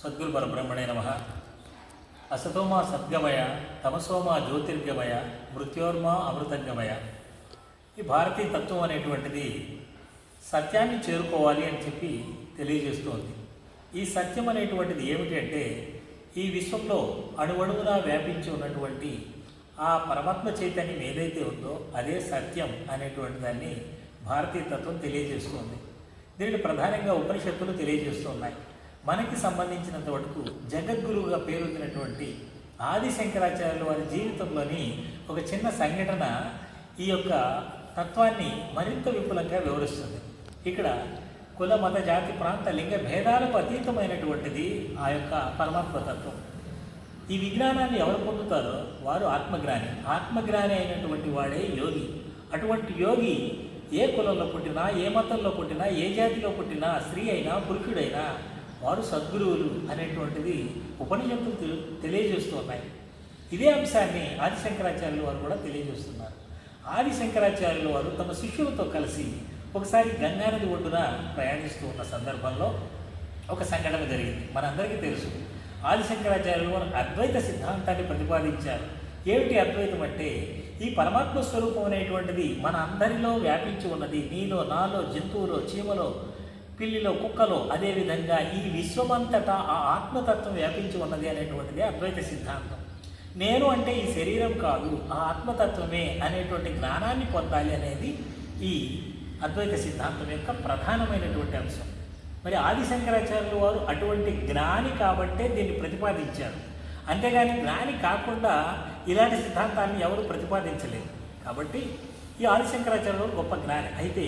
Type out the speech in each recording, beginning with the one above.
సద్గురు పరబ్రహ్మణే నమ. అసతోమా సద్గమయ తమసోమా జ్యోతిర్గమయ మృత్యోర్మా అమృతంగమయ. ఈ భారతీయ తత్వం అనేటువంటిది సత్యాన్ని చేరుకోవాలి అని చెప్పి తెలియజేస్తోంది. ఈ సత్యం అనేటువంటిది ఏమిటి అంటే ఈ విశ్వంలో అణువణువునా వ్యాపించి ఉన్నటువంటి ఆ పరమాత్మ చైతన్యం ఏదైతే ఉందో అదే సత్యం అనేటువంటి దాన్ని భారతీయ తత్వం తెలియజేస్తుంది. దీనిని ప్రధానంగా ఉపనిషత్తులు తెలియజేస్తున్నాయి మనకి సంబంధించినంత వరకు జగద్గురువుగా పేరొందినటువంటి ఆది శంకరాచార్యులు వారి జీవితంలోని ఒక చిన్న సంఘటన ఈ యొక్క తత్వాన్ని మరింత విపులంగా వివరిస్తుంది. ఇక్కడ కుల మత జాతి ప్రాంత లింగ భేదాలకు అతీతమైనటువంటిది ఆ యొక్క పరమాత్మ తత్వం. ఈ విజ్ఞానాన్ని ఎవరు పొందుతారో వారు ఆత్మజ్ఞాని. ఆత్మజ్ఞాని అయినటువంటి వాడే యోగి. అటువంటి యోగి ఏ కులంలో పుట్టినా ఏ మతంలో పుట్టినా ఏ జాతిలో పుట్టినా స్త్రీ అయినా పురుషుడైనా వారు సద్గురువులు అనేటువంటిది ఉపనిషత్తులు తెలియజేస్తున్నాయి ఇదే అంశాన్ని ఆదిశంకరాచార్యుల వారు కూడా తెలియజేస్తున్నారు. ఆదిశంకరాచార్యుల వారు తమ శిష్యులతో కలిసి ఒకసారి గంగానది ఒడ్డున ప్రయాణిస్తూ ఉన్న సందర్భంలో ఒక సంఘటన జరిగింది. మనందరికీ తెలుసు. ఆదిశంకరాచార్యులు వారు అద్వైత సిద్ధాంతాన్ని ప్రతిపాదించారు. ఏమిటి అద్వైతం అంటే ఈ పరమాత్మ స్వరూపం అనేటువంటిది మన అందరిలో వ్యాపించి ఉన్నది. నీలో నాలో జంతువులో చీమలో పిల్లిలో కుక్కలో అదేవిధంగా ఈ విశ్వమంతటా ఆ ఆత్మతత్వం వ్యాపించి ఉన్నది అనేటువంటిది అద్వైత సిద్ధాంతం. నేను అంటే ఈ శరీరం కాదు ఆ ఆత్మతత్వమే అనేటువంటి జ్ఞానాన్ని పొందాలి అనేది ఈ అద్వైత సిద్ధాంతం యొక్క ప్రధానమైనటువంటి అంశం. మరి ఆదిశంకరాచార్యులు వారు అటువంటి జ్ఞాని కాబట్టే దీన్ని ప్రతిపాదించారు. అంతేగాని జ్ఞాని కాకుండా ఇలాంటి సిద్ధాంతాన్ని ఎవరు ప్రతిపాదించలేదు. కాబట్టి ఈ ఆది శంకరాచార్యులు గొప్ప జ్ఞాని. అయితే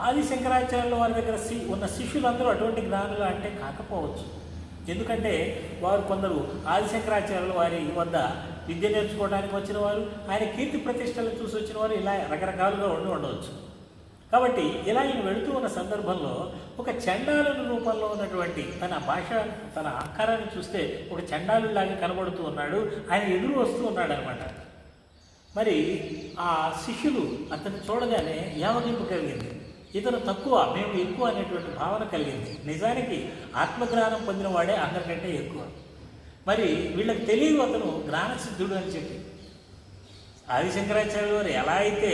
ఆదిశంకరాచార్యుల వారి దగ్గర శి- ఉన్న శిష్యులందరూ అటువంటి జ్ఞానులు అంటే కాకపోవచ్చు. ఎందుకంటే వారు కొందరు ఆదిశంకరాచార్యుల వారి వద్ద విద్య నేర్చుకోవడానికి వచ్చిన వారు ఆయన కీర్తి ప్రతిష్టలు చూసి వచ్చిన వారు ఇలా రకరకాలుగా ఉండి ఉండవచ్చు. కాబట్టి ఇలా ఈయన వెళుతూ ఉన్న సందర్భంలో ఒక చండాలుని రూపంలో ఉన్నటువంటి తన భాష తన ఆకారాన్ని చూస్తే ఒక చండాలులాగా కనబడుతూ ఉన్నాడు. ఆయన ఎదురు వస్తూ ఉన్నాడు అనమాట మరి ఆ శిష్యులు అతన్ని చూడగానే యావగింపు కలిగింది ఇతను తక్కువ మేము ఎక్కువ అనేటువంటి భావన కలిగింది. నిజానికి ఆత్మజ్ఞానం పొందిన వాడే అందరికంటే ఎక్కువ. మరి వీళ్ళకి తెలియదు అతను జ్ఞానసిద్ధుడు అని చెప్పి. ఆదిశంకరాచార్య వారు ఎలా అయితే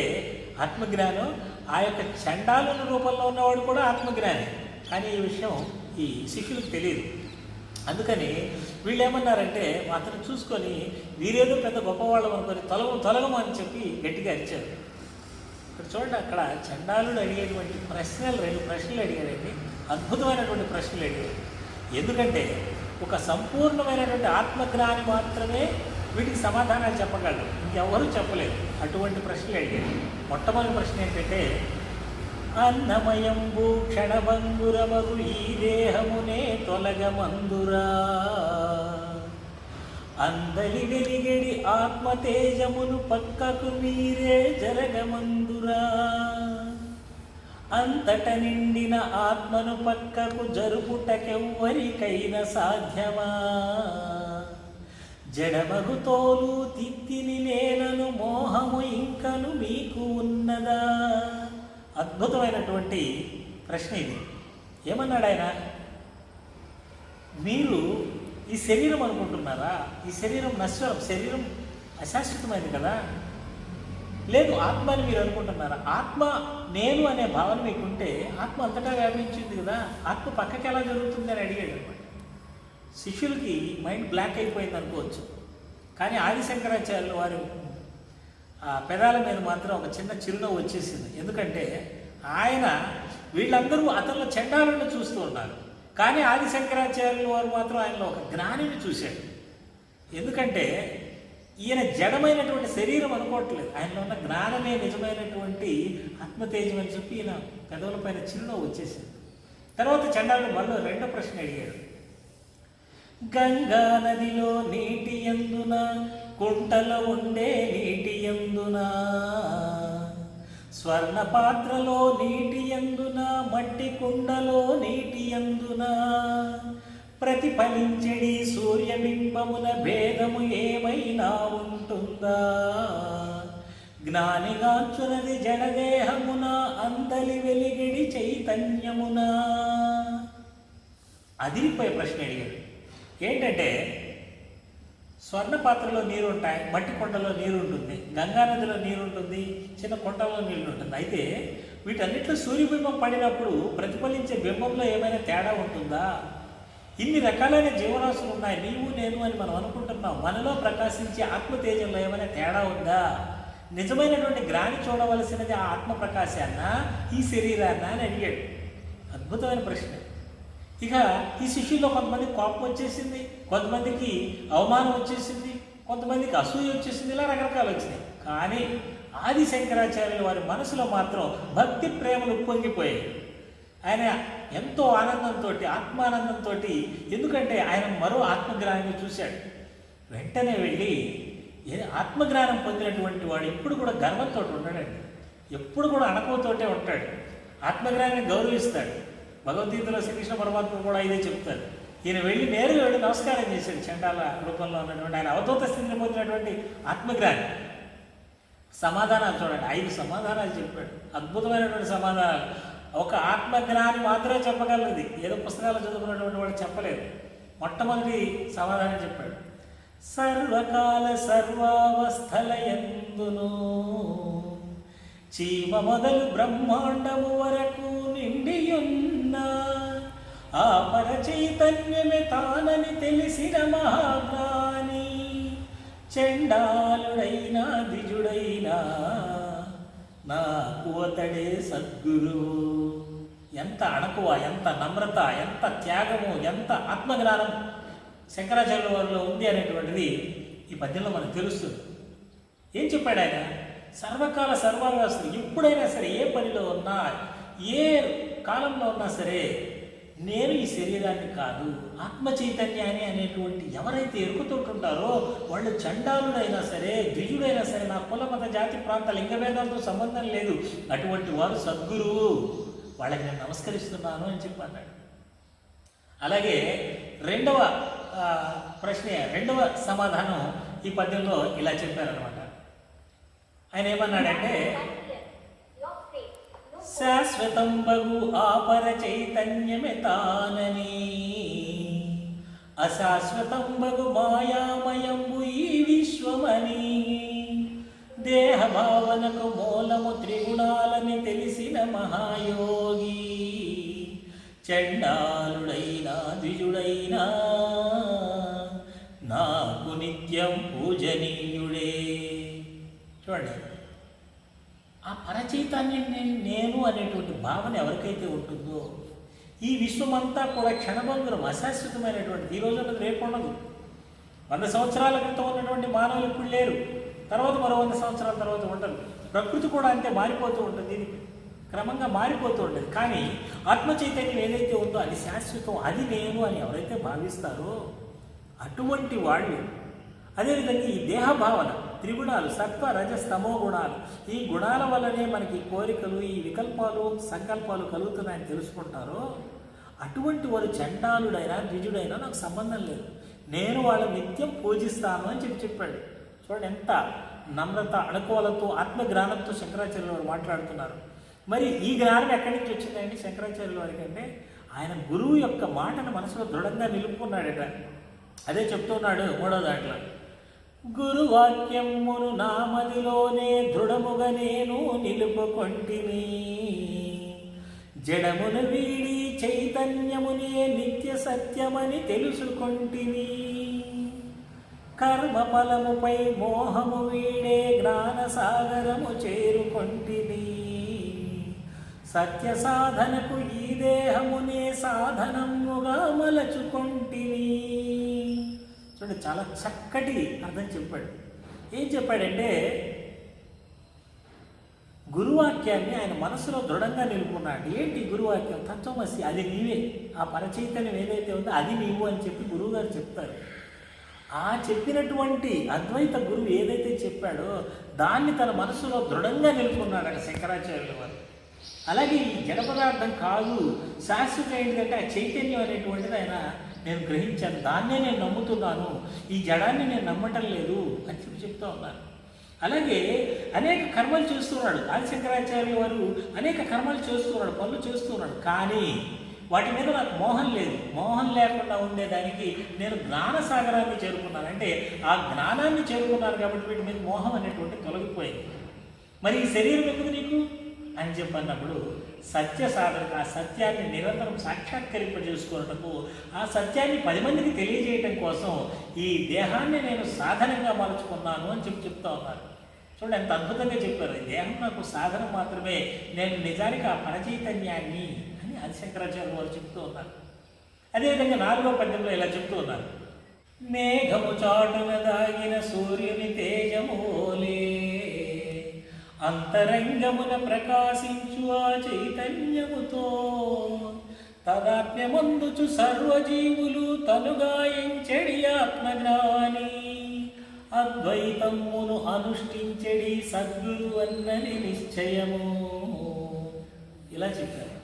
ఆత్మజ్ఞానం ఆ యొక్క చండాలుని రూపంలో ఉన్నవాడు కూడా ఆత్మజ్ఞాని. కానీ ఈ విషయం ఈ శిష్యులకు తెలియదు. అందుకని వీళ్ళు ఏమన్నారంటే అతను చూసుకొని వీరేదో పెద్ద గొప్పవాళ్ళం అనుకొని తొలగం తొలగము అని చెప్పి గట్టిగా అరిచారు. ఇక్కడ చూడండి అక్కడ చండాలుడు అడిగేటువంటి ప్రశ్నలు రెండు ప్రశ్నలు అడిగారండి. అద్భుతమైనటువంటి ప్రశ్నలు అడిగారు. ఎందుకంటే ఒక సంపూర్ణమైనటువంటి ఆత్మజ్ఞాని మాత్రమే వీటికి సమాధానాలు చెప్పగలరు ఇంకెవరూ చెప్పలేదు. అటువంటి ప్రశ్నలు అడిగారు. మొట్టమొదటి ప్రశ్న ఏంటంటే అన్నమయంబు క్షణభంగురమగు ఈ దేహమునే తొలగమందురా? అందలి వెలిగడి ఆత్మతేజమును పక్కకు మీరే జరగమందురా. అంతట నిండిన ఆత్మను పక్కకు జరుపుటకెవ్వరికైనా సాధ్యమా? జడమగు తోలు తిత్తిని నేలను మోహము ఇంకను మీకు ఉన్నదా? అద్భుతమైనటువంటి ప్రశ్న ఇది. ఏమన్నాడు ఆయన మీరు ఈ శరీరం అనుకుంటున్నారా? ఈ శరీరం నశ్వరం శరీరం అశాశ్వతమైంది కదా? లేదు ఆత్మ అని మీరు అనుకుంటున్నారా? ఆత్మ నేను అనే భావన మీకుంటే ఆత్మ అంతటా వ్యాపించింది కదా? ఆత్మ పక్కకి ఎలా జరుగుతుంది అని అడిగాడు అనమాట శిష్యులకి మైండ్ బ్లాక్ అయిపోయింది అనుకోవచ్చు. కానీ ఆదిశంకరాచార్యులు వారు ఆ పెదాల మీద మాత్రం ఒక చిన్న చిరునవ్వు వచ్చేసింది. ఎందుకంటే ఆయన వీళ్ళందరూ అతనిలో చెండాలను చూస్తూ ఉన్నారు. కానీ ఆదిశంకరాచార్యుల వారు మాత్రం ఆయనలో ఒక జ్ఞానిని చూశాడు ఎందుకంటే ఈయన జడమైనటువంటి శరీరం అనుకోవట్లేదు. ఆయనలో ఉన్న జ్ఞానమే నిజమైనటువంటి ఆత్మతేజం అని చెప్పి ఈయన పెదవుల పైన చిరునవ్వు వచ్చేసింది. తర్వాత చండాలు మళ్ళీ రెండో ప్రశ్న అడిగాడు. గంగా నదిలో నీటి ఎందున కుంటలో ఉండే నీటి ఎందునా స్వర్ణ పాత్రలో నీటి ఎందున మట్టి కుండలో నీటి ఎందున. ప్రతిఫలించడి సూర్యబింబమున భేదము ఏమైనా ఉంటుందా? జ్ఞానిగాచునది జడదేహమున అందలి వెలిగిడి చైతన్యమున. అదిరిపోయే ప్రశ్న అడిగాడు ఏంటంటే స్వర్ణ పాత్రలో నీరు ఉంటాయి మట్టి కొండలో నీరు ఉంటుంది గంగా నదిలో నీరు ఉంటుంది చిన్న కొండలో నీళ్ళు ఉంటుంది అయితే వీటన్నిటిలో సూర్యబింబం పడినప్పుడు ప్రతిఫలించే బింబంలో ఏమైనా తేడా ఉంటుందా? ఇన్ని రకాలైన జీవరాశులు ఉన్నాయి. నీవు నేను అని మనం అనుకుంటున్నాం. మనలో ప్రకాశించే ఆత్మతేజంలో ఏమైనా తేడా ఉందా? నిజమైనటువంటి గ్రాని చూడవలసినది ఆ ఆత్మ ప్రకాశాన్న ఈ శరీరాన్న అని అడిగాడు. అద్భుతమైన ప్రశ్న. ఇక ఈ శిష్యుల్లో కొంతమందికి కోపం వచ్చేసింది కొంతమందికి అవమానం వచ్చేసింది కొంతమందికి అసూయ వచ్చేసింది ఇలా రకరకాలు వచ్చినాయి. కానీ ఆది శంకరాచార్యుల వారి మనసులో మాత్రం భక్తి ప్రేమలు ఉప్పొంగిపోయాయి ఆయన ఎంతో ఆనందంతో ఆత్మానందంతో ఎందుకంటే ఆయన మరో ఆత్మజ్ఞానాన్ని చూశాడు. వెంటనే వెళ్ళి ఆత్మజ్ఞానం పొందినటువంటి వాడు ఎప్పుడు కూడా గర్వంతో ఉంటాడండి ఎప్పుడు కూడా అణకువతోటే ఉంటాడు. ఆత్మజ్ఞానాన్ని గౌరవిస్తాడు. భగవద్గీతలో శ్రీకృష్ణ పరమాత్మ కూడా ఇదే చెప్తారు. ఈయన వెళ్ళి నేరుగా వెళ్ళి నమస్కారం చేశాడు చండాల రూపంలో ఉన్నటువంటి ఆయన అవధూత స్థితిని పొందినటువంటి ఆత్మజ్ఞాని సమాధానాలు చూడండి. ఐదు సమాధానాలు చెప్పాడు. అద్భుతమైనటువంటి సమాధానాలు. ఒక ఆత్మజ్ఞాని మాత్రమే చెప్పగలది ఏదో పుస్తకాలు చదువుకున్నటువంటి వాడు చెప్పలేదు. మొట్టమొదటి సమాధానం చెప్పాడు. సర్వకాల సర్వావస్థల ఎందును చీమ మొదలు బ్రహ్మాండము వరకు నిండియున్న ఆ పర చైతన్యమే తానని తెలిసిన మహాజ్ఞాని చెండాలుడైనా ద్విజుడైనా నాకు అతడే సద్గురు. ఎంత అణకువ ఎంత నమ్రత ఎంత త్యాగము ఎంత ఆత్మజ్ఞానం శంకరాచార్యుల వారిలో ఉంది అనేటువంటిది ఈ పద్యంలో మనకు తెలుస్తుంది. ఏం చెప్పాడు ఆయన? సర్వకాల సర్వావస్థలు ఎప్పుడైనా సరే ఏ పనిలో ఉన్నా ఏ కాలంలో ఉన్నా సరే నేను ఈ శరీరాన్ని కాదు ఆత్మ చైతన్యాన్ని అనేటువంటి ఎవరైతే ఎరుకుతుంటుంటారో వాళ్ళు చండాలుడైనా సరే ద్విజుడైనా సరే నా కుల మత జాతి ప్రాంత లింగభేదాలతో సంబంధం లేదు. అటువంటి వారు సద్గురువు. వాళ్ళకి నేను నమస్కరిస్తున్నాను అని చెప్పి అన్నాడు. అలాగే రెండవ ప్రశ్న రెండవ సమాధానం ఈ పద్యంలో ఇలా చెప్పారనమాట ఆయన ఏమన్నాడంటే శాశ్వతం బగు ఆపర చైతన్యమితానని. అశాశ్వతం బగు మాయామయంబు ఈ విశ్వమని. దేహ భావనకు మూలము త్రిగుణాలని తెలిసిన మహాయోగి. చండాలుడైనా ద్విజుడైనా నాకు నిత్యం పూజనీయుడే. చూడండి. ఆ పరచైతాన్యం నేను నేను అనేటువంటి భావన ఎవరికైతే ఉంటుందో ఈ విశ్వమంతా కూడా క్షణభంగురం అశాశ్వతమైనటువంటి ఈ రోజు ఉన్నది రేపు ఉండదు. వంద సంవత్సరాల క్రితం ఉన్నటువంటి మానవులు ఇప్పుడు లేరు. తర్వాత మరో వంద సంవత్సరాల తర్వాత ఉండరు. ప్రకృతి కూడా అంతే మారిపోతూ ఉంటుంది. ఇది క్రమంగా మారిపోతూ ఉంటుంది కానీ ఆత్మ చైతన్యం ఏదైతే ఉందో అది శాశ్వతం అది నేను అని ఎవరైతే భావిస్తారో అటువంటి వాళ్ళు అదేవిధంగా ఈ దేహ భావన త్రిగుణాలు సత్వ రజస్తమో గుణాలు. ఈ గుణాల వల్లనే మనకి కోరికలు ఈ వికల్పాలు సంకల్పాలు కలుగుతున్నాయని తెలుసుకుంటారో అటువంటి వారు చండాలుడైనా ద్విజుడైనా నాకు సంబంధం లేదు. నేను వాళ్ళ నిత్యం పూజిస్తాను అని చెప్పి చెప్పాడు. చూడండి ఎంత నమ్రత అణుకోలతో ఆత్మజ్ఞానంతో శంకరాచార్యుల వారు మాట్లాడుతున్నారు. మరి ఈ జ్ఞానం ఎక్కడి నుంచి వచ్చిందండి శంకరాచార్యుల వారికి అంటే ఆయన గురువు యొక్క మాటను మనసులో దృఢంగా నిలుపుకున్నాడట. అదే చెప్తున్నాడు మూడో దాంట్లో. గురువాక్యమును నామదిలోనే దృఢముగా నేను నిలుపుకొంటిని. జడమును వీడి చైతన్యమునే నిత్య సత్యమని తెలుసుకొంటిని. కర్మఫలముపై మోహము వీడే జ్ఞాన సాగరము చేరుకొంటిని. సత్య సాధనకు ఈ దేహమునే సాధనముగా మలచుకొంటిని. చూడండి చాలా చక్కటి అర్థం చెప్పాడు. ఏం చెప్పాడంటే గురువాక్యాన్ని ఆయన మనసులో దృఢంగా నిలుపుకున్నాడు. ఏంటి గురువాక్యం? తత్వమసి అది నీవే. ఆ పరచైతన్యం ఏదైతే ఉందో అది నీవు అని చెప్పి గురువుగారు చెప్తారు. ఆ చెప్పినటువంటి అద్వైత గురువు ఏదైతే చెప్పాడో దాన్ని తన మనసులో దృఢంగా నిలుపుకున్నాడు శంకరాచార్యుల వారు. అలాగే ఈ జడ పదార్థం కాదు శాశ్వతం ఏంటంటే ఆ చైతన్యం అనేటువంటిది ఆయన నేను గ్రహించాను దాన్నే నేను నమ్ముతున్నాను ఈ జడాన్ని నేను నమ్మటం లేదు అని చెప్పి చెప్తా ఉన్నాను అలాగే అనేక కర్మలు చేస్తున్నాడు. ఆది శంకరాచార్యుల వారు అనేక కర్మలు చేస్తున్నాడు పనులు చేస్తున్నాడు. కానీ వాటి మీద నాకు మోహం లేదు. మోహం లేకుండా ఉండేదానికి నేను జ్ఞానసాగరాన్ని చేరుకున్నాను. అంటే ఆ జ్ఞానాన్ని చేరుకున్నాను కాబట్టి వీటి మీద మోహం అనేటువంటి తొలగిపోయింది. మరి ఈ శరీరం ఎందుకు నీకు? అని చెప్పన్నప్పుడు సత్య సాధనకు ఆ సత్యాన్ని నిరంతరం సాక్షాత్కరింపజేసుకున్నటకు ఆ సత్యాన్ని పది మందికి తెలియజేయటం కోసం ఈ దేహాన్ని నేను సాధనంగా మలుచుకున్నాను అని చెప్పి చెప్తా ఉన్నారు. చూడండి ఎంత అద్భుతంగా చెప్పారు. ఈ దేహం నాకు సాధన మాత్రమే నేను నిజానికి ఆ పరచైతన్యాన్ని అని ఆదిశంకరాచార్య వారు చెప్తూ ఉన్నారు. అదేవిధంగా నాలుగో పద్యంలో ఇలా చెప్తూ ఉన్నారు. మేఘము చాటున దాగిన సూర్యుని తేజమోలే అంతరంగమున ప్రకాశించు ఆ చైతన్యముతో. తదాత్మ్యమందుచు సర్వజీవులు తనుగాయించెడి ఆత్మజ్ఞాని. అద్వైతమును అనుష్ఠించెడి సద్గురు అన్నది నిశ్చయము. ఇలా చెప్పారు.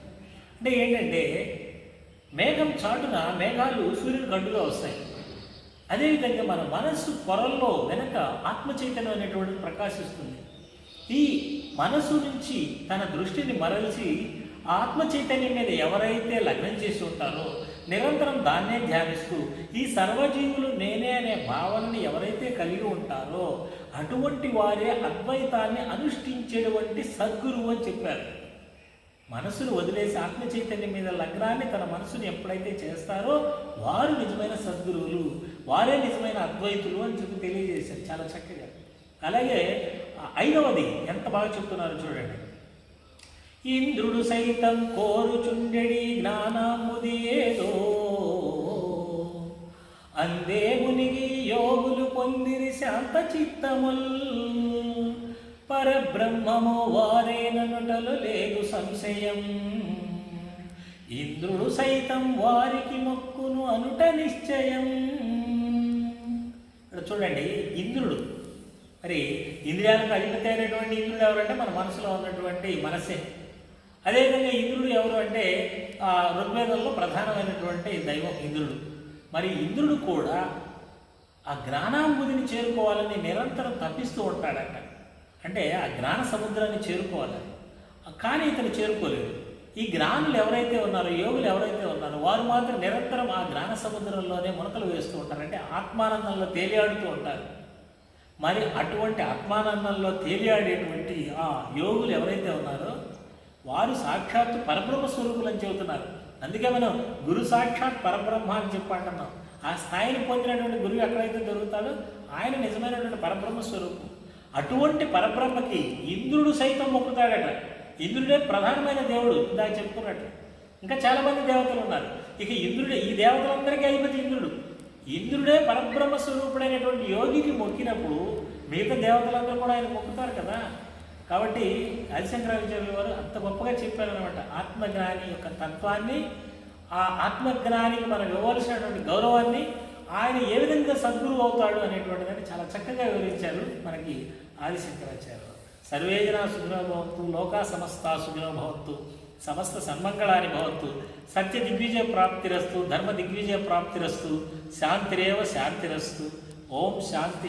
అంటే ఏంటంటే మేఘం చాటున మేఘాలు సూర్యుని గడ్డుగా వస్తాయి. అదేవిధంగా మన మనస్సు పొరల్లో వెనక ఆత్మ చైతన్యం అనేటువంటిది ప్రకాశిస్తుంది. ఈ మనసు నుంచి తన దృష్టిని మరల్చి ఆత్మ చైతన్యం మీద ఎవరైతే లగ్నం చేసి ఉంటారో నిరంతరం దాన్నే ధ్యానిస్తూ ఈ సర్వజీవులు నేనే అనే భావనని ఎవరైతే కలిగి ఉంటారో అటువంటి వారే అద్వైతాన్ని అనుష్ఠించేటువంటి సద్గురువు అని చెప్పారు. మనసును వదిలేసి ఆత్మ చైతన్యం మీద లగ్నాన్ని తన మనసుని ఎప్పుడైతే చేస్తారో వారు నిజమైన సద్గురువులు వారే నిజమైన అద్వైతులు అని చెప్పి తెలియజేశారు చాలా చక్కగా. అలాగే ఐదవది ఎంత బాగా చెప్తున్నారు చూడండి. ఇంద్రుడు సైతం కోరుచుండెడి జ్ఞానాముది ఏదో అందే మునిగి యోగులు పొందిరి శాంత చిత్తముల్ పరబ్రహ్మము వారేననుటలు లేదు సంశయం. ఇంద్రుడు సైతం వారికి మొక్కును అనుట నిశ్చయం. చూడండి ఇంద్రుడు మరి ఇంద్రియాలకు అధిపతి అయినటువంటి ఇంద్రుడు ఎవరంటే మన మనసులో ఉన్నటువంటి మనసే. అదేవిధంగా ఇంద్రుడు ఎవరు అంటే ఆ ఋగ్వేదంలో ప్రధానమైనటువంటి దైవం ఇంద్రుడు. మరి ఇంద్రుడు కూడా ఆ జ్ఞానాంబుదిని చేరుకోవాలని నిరంతరం తప్పిస్తూ ఉంటాడట. అంటే ఆ జ్ఞాన సముద్రాన్ని చేరుకోవాలని. కానీ ఇతను చేరుకోలేదు. ఈ జ్ఞానులు ఎవరైతే ఉన్నారో యోగులు ఎవరైతే ఉన్నారో వారు మాత్రం నిరంతరం ఆ జ్ఞాన సముద్రంలోనే మునకలు వేస్తూ ఉంటారు. అంటే ఆత్మానందంలో తేలియాడుతూ ఉంటారు. మరి అటువంటి ఆత్మానందంలో తేలియాడేటువంటి ఆ యోగులు ఎవరైతే ఉన్నారో వారు సాక్షాత్తు పరబ్రహ్మ స్వరూపులు అని చెబుతున్నారు. అందుకే మనం గురు సాక్షాత్ పరబ్రహ్మ అని చెప్పి ఆ స్థాయిని పొందినటువంటి గురువు ఎక్కడైతే దొరుకుతాడో ఆయన నిజమైనటువంటి పరబ్రహ్మ స్వరూపం. అటువంటి పరబ్రహ్మకి ఇంద్రుడు సైతం మొక్కుతాడట. ఇంద్రుడే ప్రధానమైన దేవుడు ఇందాక చెప్పుకున్నట్టు ఇంకా చాలామంది దేవతలు ఉన్నారు. ఇక ఇంద్రుడే ఈ దేవతలందరికీ అధిపతి ఇంద్రుడు. ఇంద్రుడే పరబ్రహ్మ స్వరూపుడైనటువంటి యోగికి మొక్కినప్పుడు మిగతా దేవతలందరూ కూడా ఆయన మొక్కుతారు కదా. కాబట్టి ఆదిశంకరాచార్యుల వారు అంత గొప్పగా చెప్పారనమాట ఆత్మజ్ఞాని యొక్క తత్వాన్ని ఆ ఆత్మజ్ఞానికి మనం ఇవ్వవలసినటువంటి గౌరవాన్ని ఆయన ఏ విధంగా సద్గురువు అవుతాడు అనేటువంటి దాన్ని చాలా చక్కగా వివరించారు మనకి ఆదిశంకరాచార్య సర్వేజన సర్వే సుఖినో లోకా సమస్త సుఖినో భవత్తు సమస్త సన్మంగళాని భవత్తు సత్య దిగ్విజయ ప్రాప్తిరస్తు ధర్మ దిగ్విజయ ప్రాప్తిరస్తు శాంతిరేవ శాంతిరస్తు. ఓం శాంతి